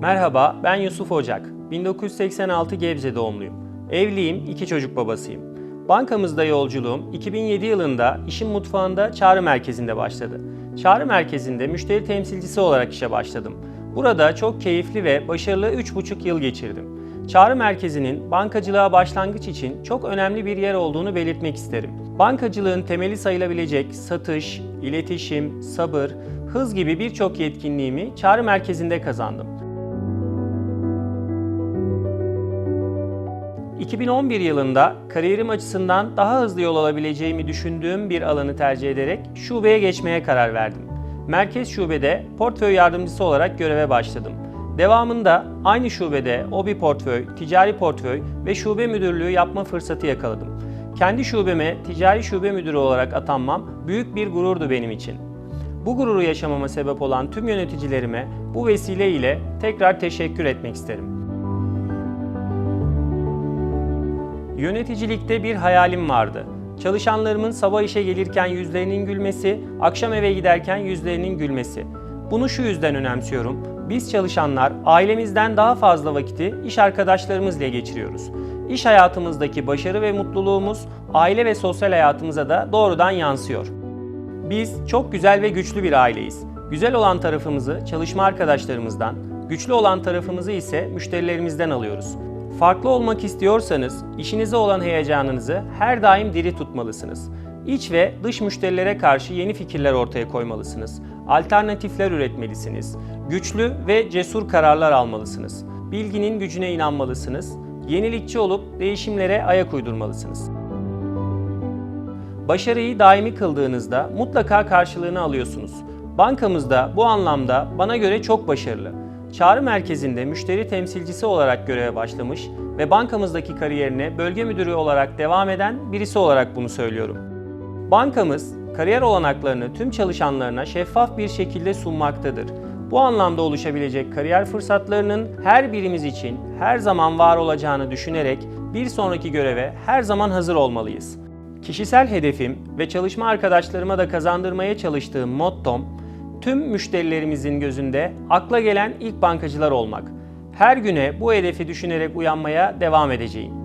Merhaba, ben Yusuf Ocak. 1986 Gebze doğumluyum. Evliyim, iki çocuk babasıyım. Bankamızda yolculuğum 2007 yılında işin mutfağında çağrı merkezinde başladı. Çağrı merkezinde müşteri temsilcisi olarak işe başladım. Burada çok keyifli ve başarılı 3,5 yıl geçirdim. Çağrı merkezinin bankacılığa başlangıç için çok önemli bir yer olduğunu belirtmek isterim. Bankacılığın temeli sayılabilecek satış, iletişim, sabır, hız gibi birçok yetkinliğimi çağrı merkezinde kazandım. 2011 yılında kariyerim açısından daha hızlı yol alabileceğimi düşündüğüm bir alanı tercih ederek şubeye geçmeye karar verdim. Merkez şubede portföy yardımcısı olarak göreve başladım. Devamında aynı şubede OBİ portföy, ticari portföy ve şube müdürlüğü yapma fırsatı yakaladım. Kendi şubeme ticari şube müdürü olarak atanmam büyük bir gururdu benim için. Bu gururu yaşamama sebep olan tüm yöneticilerime bu vesile ile tekrar teşekkür etmek isterim. Yöneticilikte bir hayalim vardı. Çalışanlarımın sabah işe gelirken yüzlerinin gülmesi, akşam eve giderken yüzlerinin gülmesi. Bunu şu yüzden önemsiyorum. Biz çalışanlar ailemizden daha fazla vakiti iş arkadaşlarımızla geçiriyoruz. İş hayatımızdaki başarı ve mutluluğumuz aile ve sosyal hayatımıza da doğrudan yansıyor. Biz çok güzel ve güçlü bir aileyiz. Güzel olan tarafımızı çalışma arkadaşlarımızdan, güçlü olan tarafımızı ise müşterilerimizden alıyoruz. Farklı olmak istiyorsanız işinize olan heyecanınızı her daim diri tutmalısınız. İç ve dış müşterilere karşı yeni fikirler ortaya koymalısınız. Alternatifler üretmelisiniz. Güçlü ve cesur kararlar almalısınız. Bilginin gücüne inanmalısınız. Yenilikçi olup değişimlere ayak uydurmalısınız. Başarıyı daimi kıldığınızda mutlaka karşılığını alıyorsunuz. Bankamızda bu anlamda bana göre çok başarılı. Çağrı merkezinde müşteri temsilcisi olarak göreve başlamış ve bankamızdaki kariyerine bölge müdürü olarak devam eden birisi olarak bunu söylüyorum. Bankamız kariyer olanaklarını tüm çalışanlarına şeffaf bir şekilde sunmaktadır. Bu anlamda oluşabilecek kariyer fırsatlarının her birimiz için her zaman var olacağını düşünerek bir sonraki göreve her zaman hazır olmalıyız. Kişisel hedefim ve çalışma arkadaşlarıma da kazandırmaya çalıştığım mottom tüm müşterilerimizin gözünde akla gelen ilk bankacılar olmak. Her güne bu hedefi düşünerek uyanmaya devam edeceğim.